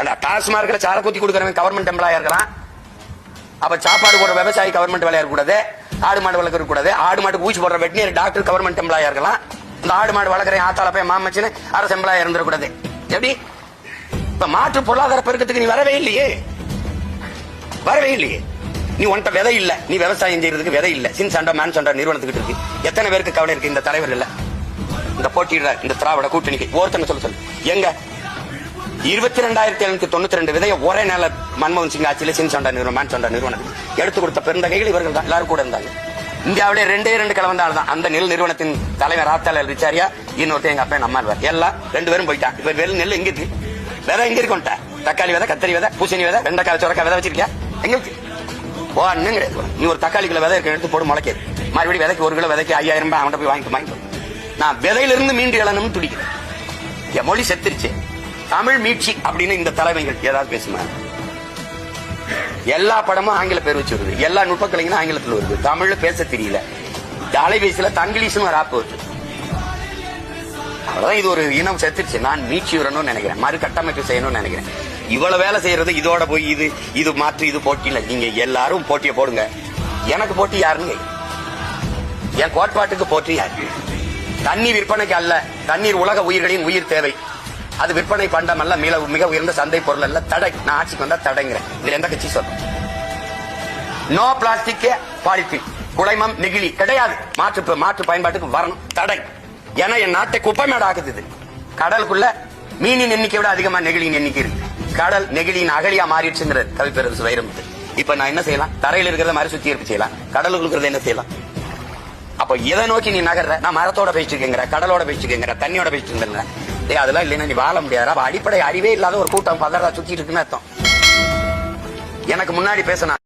அந்த டாஸ்மார்க்ல சார குத்தி கொடுக்கறவன் கவர்மெண்ட் எம்ப்ளாயா இருக்கலாம். அப்ப சாப்பாடு போடுற விவசாயி கவர்மெண்ட் வேலையா இருக்கக்கூடாது. ஆடு மாடு வளர்க்க கூடாது ஆடு மாடு ஊசி போடுற வெட்டினரி டாக்டர் கவர்மெண்ட் எம்ப்ளாயா இருக்கலாம். இந்த ஆடு மாடு வளர்க்குற ஆத்தால போய் மாமச்சின்னு அரசு எம்ப்ளாயா இருந்துடக்கூடாது எப்படி? இப்ப மாற்று பொருளாதார பெருக்கத்துக்கு நீ வரவே இல்லையே. வரவே இல்லையே. நீ உன்கிட்ட விதை இல்ல. நீ விவசாயம் செய்யறதுக்கு விதை இல்ல. சின் சண்டா மேன் சண்டா நிறுவனத்துக்கிட்ட இருக்கு. எத்தனை பேருக்கு கவலை இருக்கு இந்த தலைவர் இல்ல இந்த போட்டியிட இந்த திராவிட கூட்டணிக்கு. ஒருத்தனை சொல்ல சொல்லு. எங்க? இருபத்தி ரெண்டாயிரத்தி எழுநூத்தி தொண்ணூத்தி ரெண்டு விதைய ஒரே நேர மன்மோகன் சிங் ஆட்சியில சின் சண்டா நிறுவனம் மேன் சண்டா நிறுவனம் எடுத்து கொடுத்த பெருந்தகைகள் இவர்கள் தான் எல்லாரும் கூட இருந்தாங்க. இந்தியாவிலே ரெண்டே ரெண்டு கிழவன் தான் அந்த நெல் நிறுவனத்தின் தலைவர் ஆத்தாளர் ரிச்சாரியா இன்னொருத்தர் எங்க அப்பா நம்ம எல்லாம் ரெண்டு பேரும் போயிட்டான் இப்ப வெறும் நெல் எங்க இருக்கு விதை எங்க இருக்கும்ட்ட தக்காளி விதை கத்தரி விதை பூசணி விதை வெண்டைக்காய் சுரக்காய் விதை வச்சிருக்கியா? எங்க இருக்கு? அண்ணன் கிடையாது. நீ ஒரு தக்காளி கிலோ விதை எடுத்து போடு முளைக்காது. மறுபடியும் விதைக்கு ஒரு கிலோ விதைக்கு ஐயாயிரம் ரூபாய் அவன்கிட்ட போய் வாங்கிட்டு வாங்கிட்டு நான் விதையிலிருந்து மீண்டு எழணும்னு துடிக்கிறேன். என் மொழி செத்துருச்சு. தமிழ் மீட்சி அப்படின்னு இந்த தலைமைகள் ஏதாவது பேசுமா? எல்லா படமும் ஆங்கில பேர் வச்சு வருது. எல்லா நுட்பக்கலைங்களும் ஆங்கிலத்தில் வருது. தமிழ்ல பேச தெரியல. தலைபேசியில தங்கிலீஷ்னு ஒரு ஆப் வருது. அவ்வளவுதான். இது ஒரு இனம் செத்துருச்சு. நான் மீட்சி வரணும்னு நினைக்கிறேன். மறு கட்டமைப்பு செய்யணும்னு நினைக்கிறேன். இவ்வளவு வேலை செய்யறது இதோட போய் இது இது மாற்று இது போட்டி இல்ல. நீங்க எல்லாரும் போட்டியை போடுங்க. எனக்கு போட்டி யாருன்னு என் கோட்பாட்டுக்கு போட்டி யாரு? தண்ணீர் விற்பனைக்கு அல்ல. தண்ணீர் உலக உயிர்களின் உயிர் தேவை. அது விற்பனை பண்டம் அல்ல மிக மிக உயர்ந்த சந்தை பொருள் அல்ல. தடை. நான் ஆட்சிக்கு வந்தா தடைங்கிறேன். இதுல எந்த கட்சி சொல்லும் நோ பிளாஸ்டிக் பாலித்தீன். குளைமம் நெகிழி. கிடையாது. மாற்று மாற்று பயன்பாட்டுக்கு வரணும். தடை. ஏன்னா என் நாட்டை குப்பைமேடு ஆகுது இது. கடலுக்குள்ள மீனின் எண்ணிக்கை விட அதிகமா நெகிழியின் எண்ணிக்கை இருக்கு. கடல் நெகிழியின் அகழியா மாறிடுச்சுங்கிற கவிப்பேரரசு வைரமுத்து இப்ப நான் என்ன செய்யலாம்? தரையில் இருக்கிறத மாதிரி சுத்தி இருப்பு செய்யலாம். கடலுக்கு இருக்கிறத என்ன செய்யலாம்? அப்ப எதை நோக்கி நீ நகர்ற? நான் மரத்தோட பேசிட்டுங்கிற கடலோட பேசிட்டுங்கிற தண்ணியோட பேசிட்டு அதெல்லாம் இல்லைன்னா நீ வாழ முடியாது அப்ப அடிப்படை அறிவே இல்லாத ஒரு கூட்டம் பதறதா சுத்தி இருக்குன்னு அர்த்தம். எனக்கு முன்னாடி பேசினா